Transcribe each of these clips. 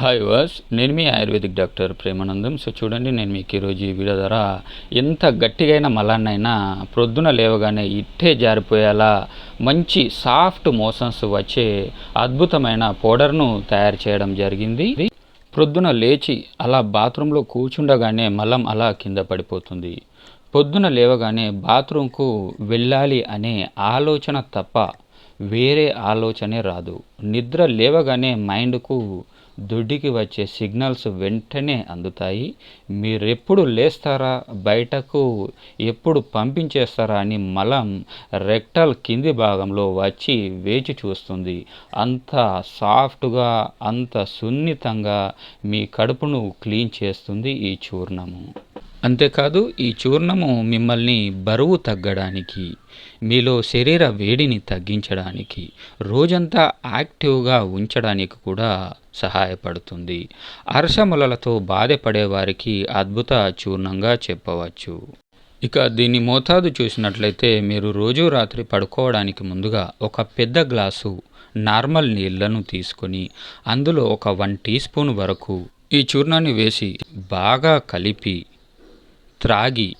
Hi వాస్ నేను మీ ఆయుర్వేదిక్ డాక్టర్ ప్రేమానందం. సో చూడండి నేను మీకు ఈరోజు ఈ వీడియో ద్వారా ఎంత గట్టిగైన మలాన్నైనా ప్రొద్దున లేవగానే ఇట్టే జారిపోయేలా మంచి సాఫ్ట్ మోషన్స్ వచ్చే అద్భుతమైన పౌడర్ను తయారు చేయడం జరిగింది. ప్రొద్దున లేచి అలా బాత్రూంలో కూర్చుండగానే మలం అలా కింద పడిపోతుంది. పొద్దున లేవగానే బాత్రూంకు వెళ్ళాలి అనే ఆలోచన తప్ప వేరే ఆలోచనే రాదు. నిద్ర లేవగానే మైండ్కు దొడ్డికి వచ్చే సిగ్నల్స్ వెంటనే అందుతాయి. మీరెప్పుడు లేస్తారా? బయటకు ఎప్పుడు పంపించేస్తారా అని మలం రెక్టల్ కింది భాగంలో వచ్చి వేచి చూస్తుంది. అంత సాఫ్ట్గా అంత సున్నితంగా మీ కడుపును క్లీన్ చేస్తుంది ఈ చూర్ణము. అంతేకాదు ఈ చూర్ణము మిమ్మల్ని బరువు తగ్గడానికి మీలో శరీర వేడిని తగ్గించడానికి రోజంతా యాక్టివ్గా ఉంచడానికి కూడా సహాయపడుతుంది. అర్షములతో బాధపడే వారికి అద్భుత చూర్ణంగా చెప్పవచ్చు. ఇక దీని మోతాదు చూసినట్లయితే మీరు రోజు రాత్రి పడుకోవడానికి ముందుగా ఒక పెద్ద గ్లాసు నార్మల్ నీళ్ళను తీసుకొని అందులో ఒక వన్ టీ స్పూన్ వరకు ఈ చూర్ణాన్ని వేసి బాగా కలిపి త్రాగి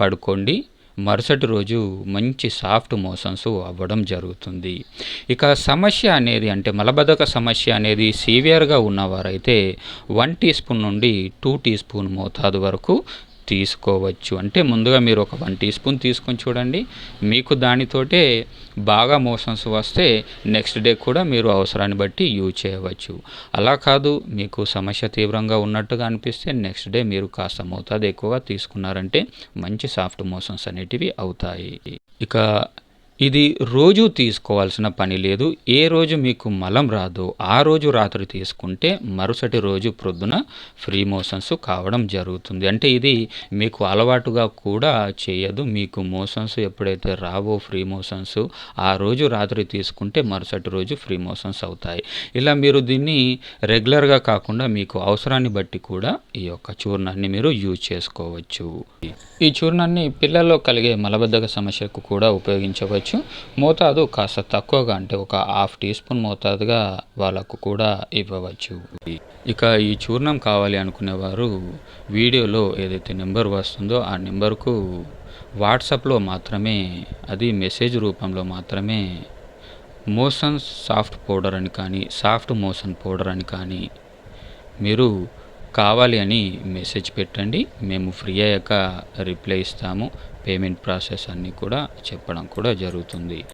పడుకోండి. మరుసటి రోజు మంచి సాఫ్ట్ మోషన్స్ అవ్వడం జరుగుతుంది. ఇక సమస్య అనేది అంటే మలబద్ధక సమస్య అనేది సీవియర్గా ఉన్నవారైతే వన్ టీ స్పూన్ నుండి టూ టీ స్పూన్ మోతాదు వరకు తీసుకోవచ్చు. అంటే ముందుగా మీరు ఒక వన్ టీ స్పూన్ తీసుకొని చూడండి. మీకు దానితోటే బాగా మోషన్స్ వస్తే నెక్స్ట్ డే కూడా మీరు అవసరాన్ని బట్టి యూజ్ చేయవచ్చు. అలా కాదు మీకు సమస్య తీవ్రంగా ఉన్నట్టుగా అనిపిస్తే నెక్స్ట్ డే మీరు కాస్త మోతాదు ఎక్కువగా తీసుకున్నారంటే మంచి సాఫ్ట్ మోషన్స్ అనేటివి అవుతాయి. ఇక ఇది రోజు తీసుకోవాల్సిన పని లేదు. ఏ రోజు మీకు మలం రాదో ఆ రోజు రాత్రి తీసుకుంటే మరుసటి రోజు ప్రొద్దున ఫ్రీ మోషన్స్ కావడం జరుగుతుంది. అంటే ఇది మీకు అలవాటుగా కూడా చేయదు. మీకు మోషన్స్ ఎప్పుడైతే రావో ఫ్రీ మోషన్స్ ఆ రోజు రాత్రి తీసుకుంటే మరుసటి రోజు ఫ్రీ మోషన్స్ అవుతాయి. ఇలా మీరు దీన్ని రెగ్యులర్గా కాకుండా మీకు అవసరాన్ని బట్టి కూడా ఈ యొక్క చూర్ణాన్ని మీరు యూజ్ చేసుకోవచ్చు. ఈ చూర్ణాన్ని పిల్లల్లో కలిగే మలబద్ధక సమస్యకు కూడా ఉపయోగించవచ్చు. మోతాదు కాస్త తక్కువగా అంటే ఒక హాఫ్ టీ స్పూన్ మోతాదుగా వాళ్ళకు కూడా ఇవ్వవచ్చు. ఇక ఈ చూర్ణం కావాలి అనుకునేవారు వీడియోలో ఏదైతే నెంబర్ వస్తుందో ఆ నెంబర్కు వాట్సాప్లో మాత్రమే అది మెసేజ్ రూపంలో మాత్రమే మోషన్ సాఫ్ట్ పౌడర్ అని కానీ సాఫ్ట్ మోషన్ పౌడర్ అని కానీ మీరు కావాలి అని మెసేజ్ పెట్టండి. మేము ఫ్రీ అయ్యాక రిప్లై ఇస్తాము. పేమెంట్ ప్రాసెస్ అన్నీ కూడా చెప్పడం కూడా జరుగుతుంది.